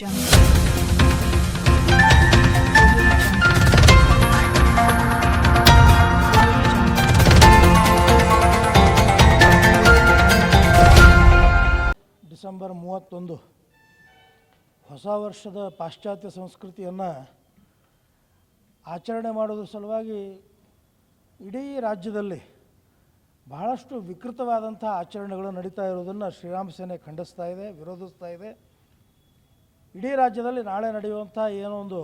December ಮೂವತ್ತೊಂದು. ಹೊಸ ವರ್ಷದ ಪಾಶ್ಚಾತ್ಯ ಸಂಸ್ಕೃತಿಯನ್ನು ಆಚರಣೆ ಮಾಡೋದ್ರ ಸಲುವಾಗಿ ಇಡೀ ರಾಜ್ಯದಲ್ಲಿ ಬಹಳಷ್ಟು ವಿಕೃತವಾದಂಥ ಆಚರಣೆಗಳು ನಡೀತಾ ಇರೋದನ್ನು ಶ್ರೀರಾಮ ಸೇನೆ ಖಂಡಿಸ್ತಾ ಇದೆ, ವಿರೋಧಿಸ್ತಾ ಇದೆ. ಇಡೀ ರಾಜ್ಯದಲ್ಲಿ ನಾಳೆ ನಡೆಯುವಂಥ ಏನೋ ಒಂದು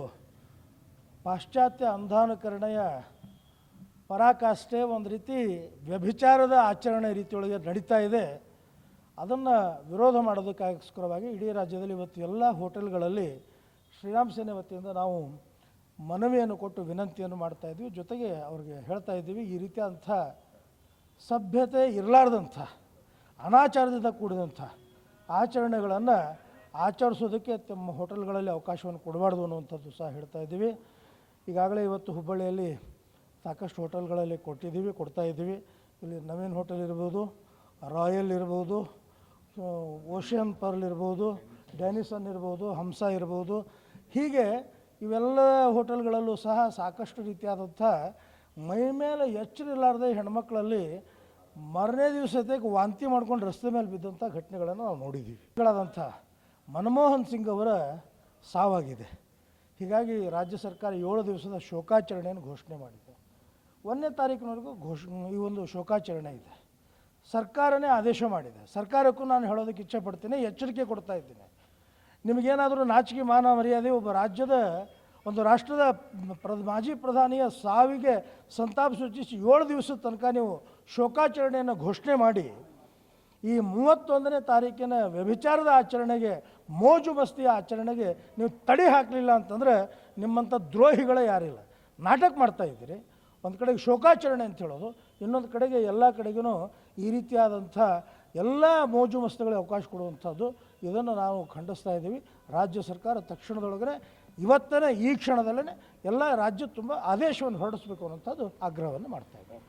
ಪಾಶ್ಚಾತ್ಯ ಅಂಧಾನುಕರಣೆಯ ಪರಾಕಾಷ್ಠೆ ಒಂದು ರೀತಿ ವ್ಯಭಿಚಾರದ ಆಚರಣೆ ರೀತಿಯೊಳಗೆ ನಡೀತಾ ಇದೆ. ಅದನ್ನು ವಿರೋಧ ಮಾಡೋದಕ್ಕೋಸ್ಕರವಾಗಿ ಇಡೀ ರಾಜ್ಯದಲ್ಲಿ ಇವತ್ತು ಎಲ್ಲ ಹೋಟೆಲ್ಗಳಲ್ಲಿ ಶ್ರೀರಾಮ್ ಸೇನೆ ವತಿಯಿಂದ ನಾವು ಮನವಿಯನ್ನು ಕೊಟ್ಟು ವಿನಂತಿಯನ್ನು ಮಾಡ್ತಾ ಇದ್ವಿ. ಜೊತೆಗೆ ಅವ್ರಿಗೆ ಹೇಳ್ತಾ ಇದ್ದೀವಿ, ಈ ರೀತಿಯಾದಂಥ ಸಭ್ಯತೆ ಇರಲಾರ್ದಂಥ, ಅನಾಚಾರದಿಂದ ಕೂಡಿದಂಥ ಆಚರಣೆಗಳನ್ನು ಆಚರಿಸೋದಕ್ಕೆ ತಮ್ಮ ಹೋಟೆಲ್ಗಳಲ್ಲಿ ಅವಕಾಶವನ್ನು ಕೊಡಬಾರ್ದು ಅನ್ನುವಂಥದ್ದು ಸಹ ಹೇಳ್ತಾ ಇದ್ದೀವಿ. ಈಗಾಗಲೇ ಇವತ್ತು ಹುಬ್ಬಳ್ಳಿಯಲ್ಲಿ ಸಾಕಷ್ಟು ಹೋಟೆಲ್ಗಳಲ್ಲಿ ಕೊಟ್ಟಿದ್ದೀವಿ, ಕೊಡ್ತಾ ಇದ್ದೀವಿ. ಇಲ್ಲಿ ನವೀನ್ ಹೋಟೆಲ್ ಇರ್ಬೋದು, ರಾಯಲ್ ಇರ್ಬೋದು, ಓಷಿಯನ್ ಪರ್ಲ್ ಇರ್ಬೋದು, ಡ್ಯಾನಿಸನ್ ಇರ್ಬೋದು, ಹಂಸ ಇರ್ಬೋದು. ಹೀಗೆ ಇವೆಲ್ಲ ಹೋಟೆಲ್ಗಳಲ್ಲೂ ಸಹ ಸಾಕಷ್ಟು ರೀತಿಯಾದಂಥ ಮೈ ಮೇಲೆ ಎಚ್ಚರಿಲ್ಲಾರ್ದೆ ಹೆಣ್ಮಕ್ಳಲ್ಲಿ ಮರನೇ ದಿವಸത്തേಗೆ ವಾಂತಿ ಮಾಡ್ಕೊಂಡು ರಸ್ತೆ ಮೇಲೆ ಬಿದ್ದಂಥ ಘಟನೆಗಳನ್ನು ನಾವು ನೋಡಿದ್ದೀವಿ. ಗಳಾದಂಥ ಮನಮೋಹನ್ ಸಿಂಗ್ ಅವರ ಸಾವಾಗಿದೆ. ಹೀಗಾಗಿ ರಾಜ್ಯ ಸರ್ಕಾರ ಏಳು ದಿವಸದ ಶೋಕಾಚರಣೆಯನ್ನು ಘೋಷಣೆ ಮಾಡಿದೆ. ಒಂದನೇ ತಾರೀಕಿನವರೆಗೂ ಘೋಷ, ಈ ಒಂದು ಶೋಕಾಚರಣೆ ಇದೆ. ಸರ್ಕಾರನೇ ಆದೇಶ ಮಾಡಿದೆ. ಸರ್ಕಾರಕ್ಕೂ ನಾನು ಹೇಳೋದಕ್ಕೆ ಇಚ್ಛೆ ಪಡ್ತೀನಿ ಎಚ್ಚರಿಕೆ ಕೊಡ್ತಾ ಇದ್ದೀನಿ. ನಿಮಗೇನಾದರೂ ನಾಚಿಕೆ ಮಾನ ಮರ್ಯಾದೆ ಒಬ್ಬ ರಾಜ್ಯದ, ಒಂದು ರಾಷ್ಟ್ರದ ಪ್ರ ಮಾಜಿ ಪ್ರಧಾನಿಯ ಸಾವಿಗೆ ಸಂತಾಪ ಸೂಚಿಸಿ ಏಳು ದಿವಸದ ತನಕ ನೀವು ಶೋಕಾಚರಣೆಯನ್ನು ಘೋಷಣೆ ಮಾಡಿ ಈ ಮೂವತ್ತೊಂದನೇ ತಾರೀಕಿನ ವ್ಯಭಿಚಾರದ ಆಚರಣೆಗೆ, ಮೋಜು ಮಸ್ತಿಯ ಆಚರಣೆಗೆ ನೀವು ತಡೆ ಹಾಕಲಿಲ್ಲ ಅಂತಂದರೆ ನಿಮ್ಮಂಥ ದ್ರೋಹಿಗಳೇ ಯಾರಿಲ್ಲ. ನಾಟಕ ಮಾಡ್ತಾ ಇದ್ದೀರಿ. ಒಂದು ಕಡೆಗೆ ಶೋಕಾಚರಣೆ ಅಂತ ಹೇಳೋದು, ಇನ್ನೊಂದು ಕಡೆಗೆ ಎಲ್ಲ ಕಡೆಗೂ ಈ ರೀತಿಯಾದಂಥ ಎಲ್ಲ ಮೋಜು ಮಸ್ತಿಗಳಿಗೆ ಅವಕಾಶ ಕೊಡುವಂಥದ್ದು ಇದನ್ನು ನಾವು ಖಂಡಿಸ್ತಾ ಇದ್ದೀವಿ. ರಾಜ್ಯ ಸರ್ಕಾರ ತಕ್ಷಣದೊಳಗಡೆ ಇವತ್ತನೇ ಈ ಕ್ಷಣದಲ್ಲೇ ಎಲ್ಲ ರಾಜ್ಯ ತುಂಬ ಆದೇಶವನ್ನು ಹೊರಡಿಸ್ಬೇಕು ಅನ್ನೋಂಥದ್ದು ಆಗ್ರಹವನ್ನು ಮಾಡ್ತಾ ಸರ್